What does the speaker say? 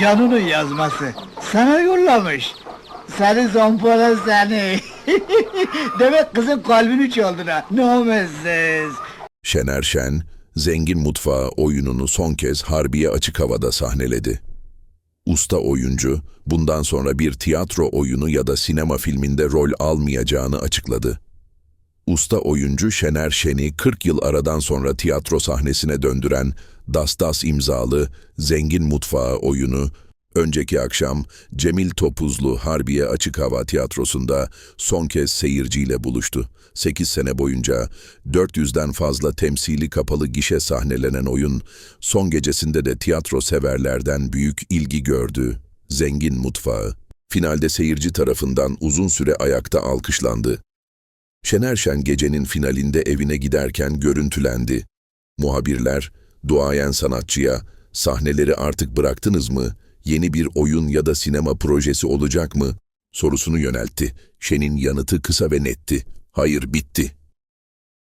Canun'un yazması. Sana yollamış. Seni zompara seni. Demek kızın kalbini çaldın ha. No messes. Şener Şen, Zengin Mutfağı oyununu son kez Harbiye Açık Hava'da sahneledi. Usta oyuncu, bundan sonra bir tiyatro oyunu ya da sinema filminde rol almayacağını açıkladı. Usta oyuncu Şener Şen'i 40 yıl aradan sonra tiyatro sahnesine döndüren Das Das imzalı Zengin Mutfağı oyunu, önceki akşam Cemil Topuzlu Harbiye Açık Hava Tiyatrosu'nda son kez seyirciyle buluştu. 8 sene boyunca 400'den fazla temsili kapalı gişe sahnelenen oyun, son gecesinde de tiyatro severlerden büyük ilgi gördü. Zengin Mutfağı, finalde seyirci tarafından uzun süre ayakta alkışlandı. Şener Şen gecenin finalinde evine giderken görüntülendi. Muhabirler, duayen sanatçıya, sahneleri artık bıraktınız mı, yeni bir oyun ya da sinema projesi olacak mı, sorusunu yöneltti. Şen'in yanıtı kısa ve netti. Hayır, bitti.